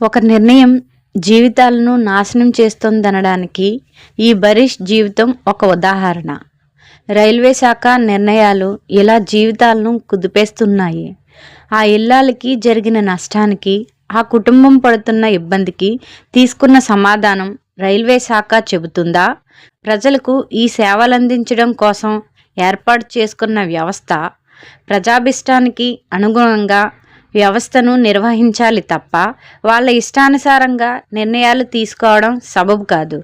ఒక నిర్ణయం జీవితాలను నాశనం చేస్తుందనడానికి ఈ బరీష్ జీవితం ఒక ఉదాహరణ. రైల్వే శాఖ నిర్ణయాలు ఇలా జీవితాలను కుదిపేస్తున్నాయి. ఆ ఇల్లాలకి జరిగిన నష్టానికి ఆ కుటుంబం పడుతున్న ఇబ్బందికి తీసుకున్న సమాధానం రైల్వే శాఖ చెబుతుందా? ప్రజలకు ఈ సేవలందించడం కోసం ఏర్పాటు చేసుకున్న వ్యవస్థ ప్రజాభిష్టానికి అనుగుణంగా వ్యవస్థను నిర్వహించాలి తప్ప వాళ్ళ ఇష్టానుసారంగా నిర్ణయాలు తీసుకోవడం సబబు కాదు.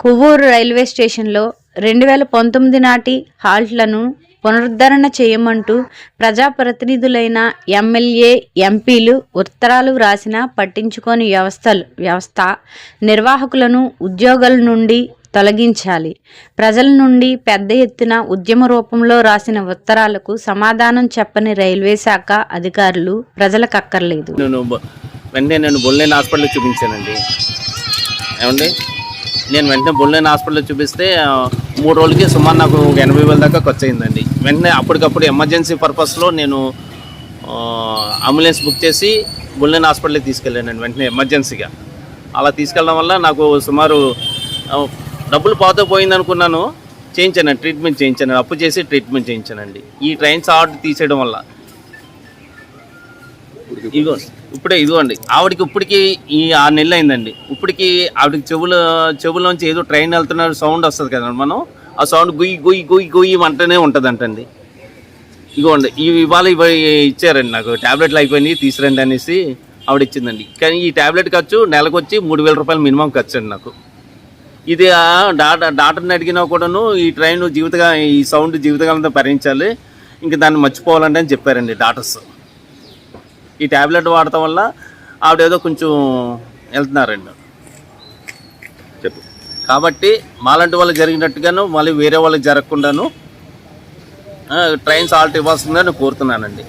కొవ్వూరు రైల్వే స్టేషన్లో రెండు వేల పంతొమ్మిది నాటి హాల్ట్లను పునరుద్ధరణ చేయమంటూ ప్రజాప్రతినిధులైన ఎమ్మెల్యే ఎంపీలు ఉత్తరాలు వ్రాసినా పట్టించుకోని వ్యవస్థలు వ్యవస్థ నిర్వాహకులను ఉద్యోగుల నుండి తొలగించాలి. ప్రజల నుండి పెద్ద ఎత్తున ఉద్యమ రూపంలో రాసిన ఉత్తరాలకు సమాధానం చెప్పని రైల్వే శాఖ అధికారులు ప్రజలకు అక్కర్లేదు. నేను వెంటనే నేను బొల్లేని హాస్పిటల్లో చూపించానండి. ఏమండి? నేను వెంటనే బొల్లేని హాస్పిటల్లో చూపిస్తే మూడు రోజులకి సుమారు నాకు ఒక ఎనభై వేల దాకా ఖర్చు అయిందండి వెంటనే అప్పటికప్పుడు ఎమర్జెన్సీ పర్పస్లో నేను అంబులెన్స్ బుక్ చేసి బుల్లెన్ హాస్పిటల్కి తీసుకెళ్ళానండి వెంటనే ఎమర్జెన్సీగా. అలా తీసుకెళ్ళడం వల్ల నాకు సుమారు డబ్బులు పోతే పోయిందనుకున్నాను చేయించాను ట్రీట్మెంట్ చేయించాను అప్పు చేసి ట్రీట్మెంట్ చేయించానండి. ఈ ట్రైన్స్ ఆర్డర్ తీసేయడం వల్ల. ఇదిగో ఇప్పుడే ఇదిగోండి ఆవిడకి ఇప్పటికి ఈ ఆరు నెలలు అయిందండి. ఇప్పటికి ఆవిడకి చెవుల చెవులోంచి ఏదో ట్రైన్ వెళ్తున్నారు సౌండ్ వస్తుంది కదండి మనం ఆ సౌండ్ గుయ్యి గుయ్యి గుయ్యి గుయ్యి అంటనే ఉంటుందంటండి. ఇదిగోండి ఇవి ఇవాళ ఇచ్చారండి నాకు ట్యాబ్లెట్లు అయిపోయినాయి తీసురండి అనేసి ఆవిడ ఇచ్చిందండి. కానీ ఈ ట్యాబ్లెట్ ఖర్చు నెలకు వచ్చి మూడు వేల రూపాయలు మినిమం ఖర్చు అండి నాకు. ఇది ఆ డాక్టర్ని అడిగినా కూడాను ఈ ట్రైన్ జీవితగా ఈ సౌండ్ జీవితకాలంతో భరించాలి ఇంక దాన్ని మర్చిపోవాలంటే అని చెప్పారండి డాక్టర్స్ ఈ ట్యాబ్లెట్ వాడటం వల్ల ఆవిడ ఏదో కొంచెం వెళ్తున్నారండి. చెప్పు. కాబట్టి మాలాంటి వాళ్ళు జరిగినట్టుగాను మళ్ళీ వేరే వాళ్ళకి జరగకుండాను ట్రైన్స్ ఆల్ట్ ఇవ్వాల్సిందని కోరుతున్నానండి.